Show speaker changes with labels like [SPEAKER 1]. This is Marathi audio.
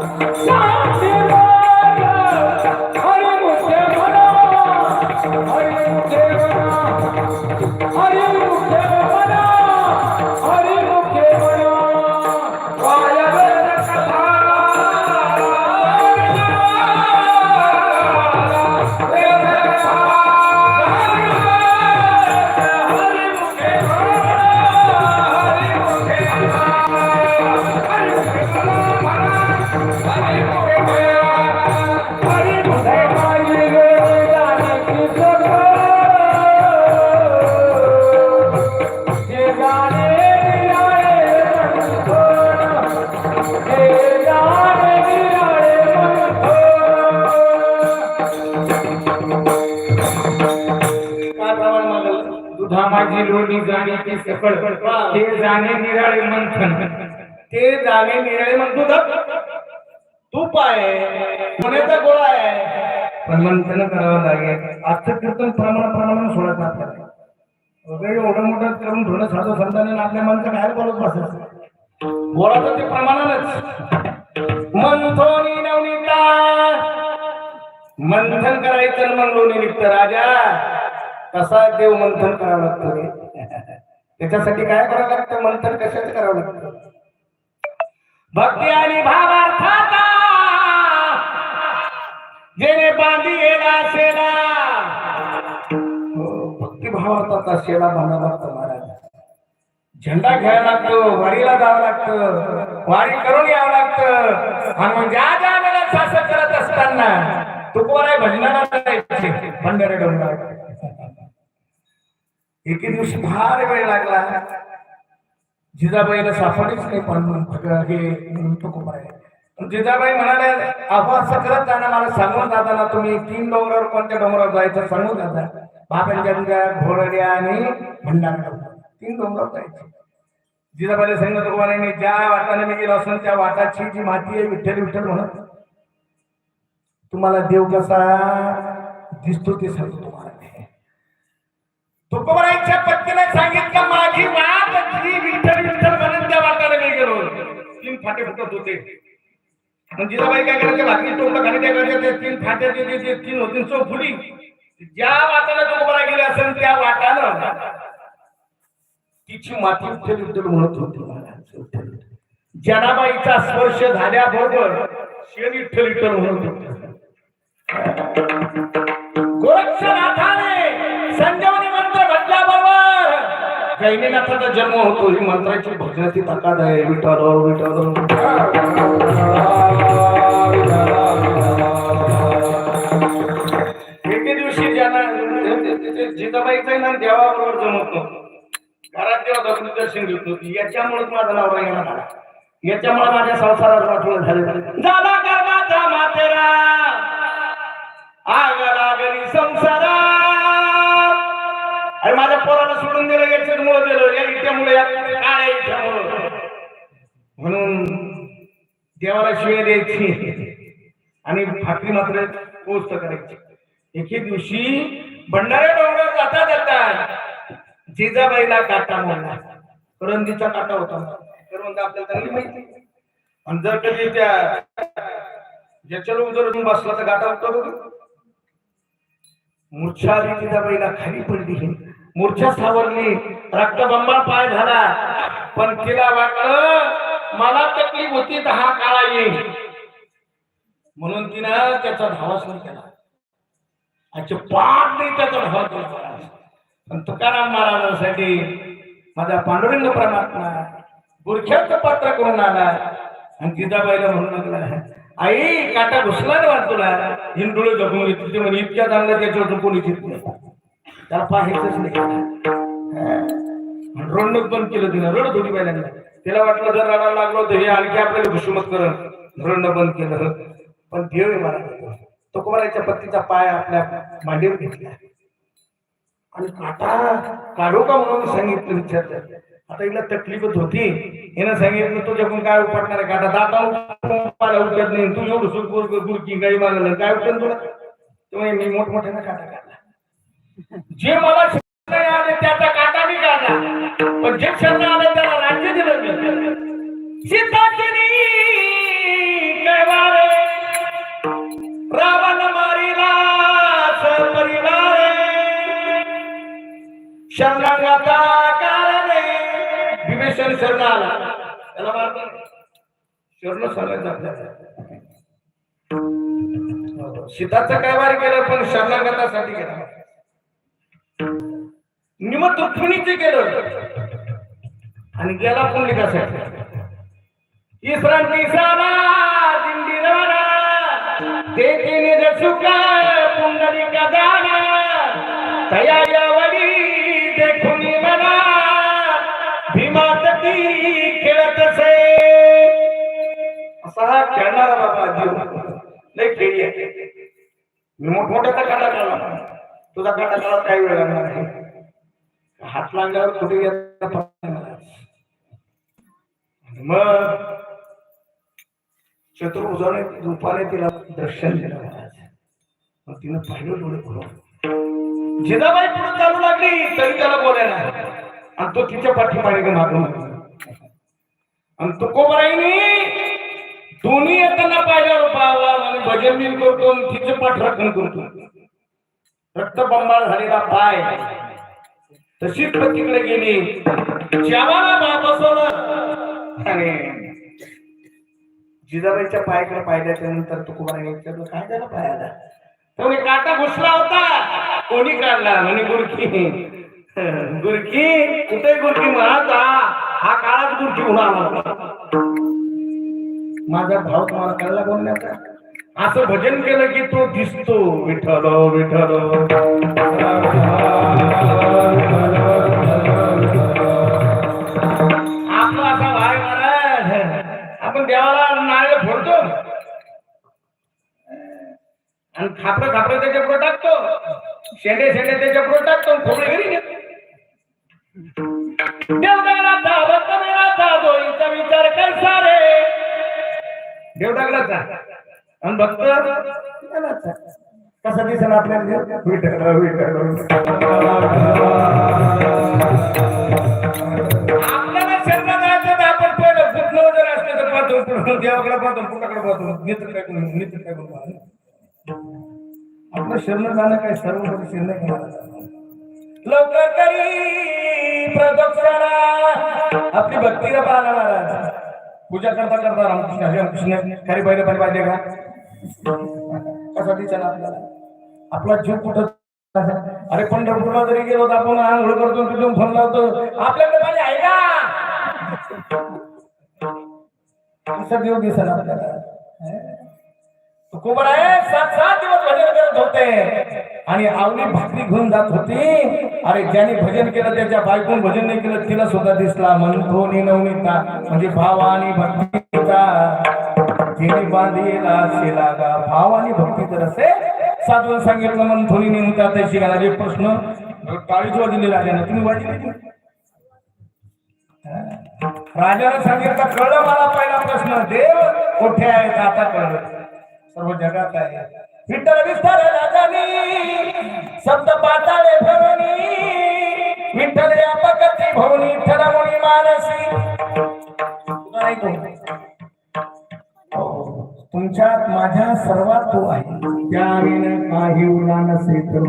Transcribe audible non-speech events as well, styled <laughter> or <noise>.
[SPEAKER 1] Tchau! जोडी जाणे ते सफळ. ते जाणे निराळे मंथन.
[SPEAKER 2] ते जाणे निराळे म्हणतो तूप आहे पुण्याचा गोळा आहे.
[SPEAKER 1] पण मंथन करावं लागेल.
[SPEAKER 2] आजचं कीर्तन प्रमाण प्रमाणाने सोडायचं आपल्याला वगैरे एवढं मोठं करून थोडं साधं संतांनी आपल्या माणसं बाहेर बोलत बसायचं. बोलायचं ते प्रमाणानंच. मंथोनी नवनीता. मंथन करायचं लोणी निघतं राजा. कसा देव मंथन करावं लागतं त्याच्यासाठी काय करावं लागतं? मंथन कशाच करावं लागतं? भक्ती आणि भावार्थाचा जेणे बांधी गेला असेला हो, भक्ती भावार्थाचा शेला बांधावा लागतो महाराज. झेंडा घ्यायला लागतो वारीला जावं लागतं वारी करून यावं लागतं. आणि ज्या ज्या वेळेला शासन करत असताना तुकोराय भजनाला जायचे भंडारे डोंगर एके दिवशी फार वेळ लागला. जिजाबाईला सापडीच नाही पण मग हे आहे. जिजाबाई म्हणाले अहो असं करत जाणं मला सांगून जाताना तुम्ही. तीन डोंगरावर कोणत्या डोंगरावर जायचं सांगून जाता. बाबांच्या घोरड्या आणि भंडारा तीन डोंगरावर जायचं. जिजाबाईला सांगितलं मी ज्या वाटाने मी गेलो असून त्या वाटाची जी माती आहे विठ्ठल विठ्ठल म्हणत तुम्हाला देव कसा दिसतो ते सांगतो तुम्हाला तुकोबाईच्या पत्नीने सांगितलं माझी वाट जी विठ्ठल विठ्ठल म्हणून त्या वाटाने मी गेलो. तीन फाटे फुटत होते. पण जिजाबाई काय करायचे? भाकरी तोंड खाली काय करायचे ते तीन फाटे ते तीन होती सो फुडी ज्या वाटाला तुकोबाई गेले असेल त्या वाटानं तिची माती विठ्ठल विठ्ठल म्हणत होती. जनाबाईचा स्पर्श झाल्याबरोबर शेण विठ्ठल विठ्ठल म्हणत होते. गोरक्षनाथाने संजय गैनीनाथाचा जन्म होतो ही मंत्राची भजनाची ताकद आहे. विठाल विठाल एके दिवशी ज्यांना जिजाबाईचा ना देवाबरोबर जमत नव्हतं. घरात देवा दर्शन दर्शन घेत नव्हती याच्यामुळेच माझा नाव येणार आला. याच्यामुळे माझ्या संसारात वाटवून झाले झाला कर्माचा मातेरा आग लागली सम पोराला सोडून याच्यात मुळे दिलं या इट्यामुळे या काळ्या इट्यामुळे. म्हणून देवाला शिवाय द्यायची. आणि भाकरी मात्र पोस्ट करायची. एके दिवशी भंडारे डोंगर जाता जाता जिजाबाईला काटा म्हणला करंदीचा काटा होता. करवंद आपल्याला चांगली माहिती. आणि जर कधी त्या ज्याच्यावर जर बसला तर गाठा होता बघ. मूर्छा जिजाबाईला खाली पडली. मूर्छा सावरली. रक्तबंबा पाय झाला. पण तिला वाटलं मला तकलीफ होती तर हा काळा येईल म्हणून तिनं त्याचा धावा सुरू केला. अच्छा पाठ नाही त्याचा धावा केला. पण तुकाराम महाराजांसाठी माझा पांडुरंग परमात्मा गुरख्याचं पात्र करून आला. आणि जिजाबाईला म्हणू लागला आई काटा घुसला ना वाट तुला. हिंडुळे जपून घेतली म्हणजे इतक्या चांगल्या त्याच्यावर कोणी घेत नाही त्याला पाहायचंच नाही. रोडनच बंद केलं तिनं. रडत होती पहिल्यांदा. तिला वाटलं जर रडायला लागलो तर हे आणखी आपल्याला घुसमत करण रडणं बंद केलं. पण देव आहे मला तुकोबाराच्या पत्तीचा पाय आपल्या मांडीवर घेतला. आणि काटा काढू का म्हणून सांगितलं विचारलं. आता हिला तकलीफच होती. हिनं सांगितलं तुझ्याकडून काय उपटणार आहे? काटा दाता मला उठत नाही. तू एवढं सुरकुर गुरकी गाई मागलं काय उठत तुला? तुम्ही मी मोठमोठ्यानं काटा काढला. जे मला क्षेत्र आले त्याचा काटा मी काढला. पण जे क्षेत्र आले त्याला राज्य दिलं मी. सीताचिनी कैवारे रावण मारिला परिवार शरणागता कारणे विभीषण शरण आला. त्याला मारलं शरण सांगायचं आपल्याला. सीताचं कैवार केलं पण शरणागतासाठी केलं. निम कुणीचे केलं? आणि गेला पुंडलिकासाठी इसरांची सारा दिंडी रवाना. तेथे निज सुका पुंडलिका दाना. तया यावरी देखून मला भीमात खेळत असे. असा हा खेळणारा बाबा जीव लय खेळी आहे. मी मोठमोठ्याचा काटा तुझा काटा काढत काही वेळ लागणार नाही. हात लागल्यावर कुठे मग चतुर्भुजाने रूपाने तिला दर्शन दिलं महाराज. मग तिनं पाहिलं डोळे खोलून जिजाबाई पुढे चालू लागली तरी त्याला बोलायला आणि तो तिच्या पाठीमागे मागून आणि तो कोबराईनी दोन्ही येताना पाहिल्यावर बाबा आणि भजन बिन करतो आणि तिचं पाठराखण करतो. रक्तबंबाळ झालेला पाय. तशीच तिकडे गेली जेवाला बा बसवलं आणि जिजाबाईच्या पायाकडे पाहिल्याच्या नंतर तो कुमार विचारलं काय झालं पायाला? म्हणे, काटा घुसला होता. कोणी काढला? म्हणे गुरकी. <laughs> गुरकी कुठे गुरकी? म्हणत हा काळात आला होता. माझा भाव तुम्हाला कळला कोण नाही? असं भजन केलं की तो दिसतो विठ्ठल विठ्ठल. आपला असा महाराज आपण देवाला नारळ फोडतो. आणि खापर खापर त्याच्या पुढे टाकतो. शेंडे शेंडे त्याच्या पुढे टाकतो आणि खोबरे घरी घेतो देवदगडाचा भक्त मेळाचा दोईचा विचार कर सारे. देवदगडाचा आणि भक्त कसं कसा दिसेल आपल्याला? देव? विठ्ठल आपल्याला शरणा जायचं तर आपण पहिलं कुठलं असलं तर पाहतो. देवाकडे पाहतो कुठाकडे पाहतो. नेत्र काय करून काय करून आपलं शरण जाणं काय? सर्व शरण लवकर करी प्रदक्षिणा. आपली भक्ती पाहणार महाराज पूजा करता करता रामकृष्ण हरे रामकृष्ण खरी पहिले पाहिजे पाहिजे का? कसा दिसेल आपल्याला आपला जीव कुठं अरे पंढरपूरला जरी गेलो तर आपण आंघोळ करतो तिथून फोन लावतो. आपल्याकडे पाहिजे आहे का? कसा देव दिसेल आपल्याला. कोबर आहे. सात सात दिवस भजन करत होते. आणि आवली भाकरी घेऊन जात होती. अरे ज्याने भजन केलं त्याच्या बायकोन भजन नाही केलं तिला सुद्धा दिसला. म्हणतो नवनीता म्हणजे भाव आणि भक्तीचा तिने बांधिला शिला गा भाव आणि भक्ती तर असे. साधून सांगितलं म्हणून थोडी नेमका ते शिकायला जे प्रश्न. काळीजवर दिलेला आहे ना तुम्ही वाटले राजाने सांगितलं कळलं मला पहिला प्रश्न. देव कुठे आहेत? आता कळलं. सर्व जगात आहे. विठ्ठल विस्तार राजानी शब्द पाताळे भरणी विठ्ठल व्यापकती भवनी ठरवणी मानसी. तुमच्यात माझ्या सर्वात तो आहे. त्यावेळेला काही उडा नसे तर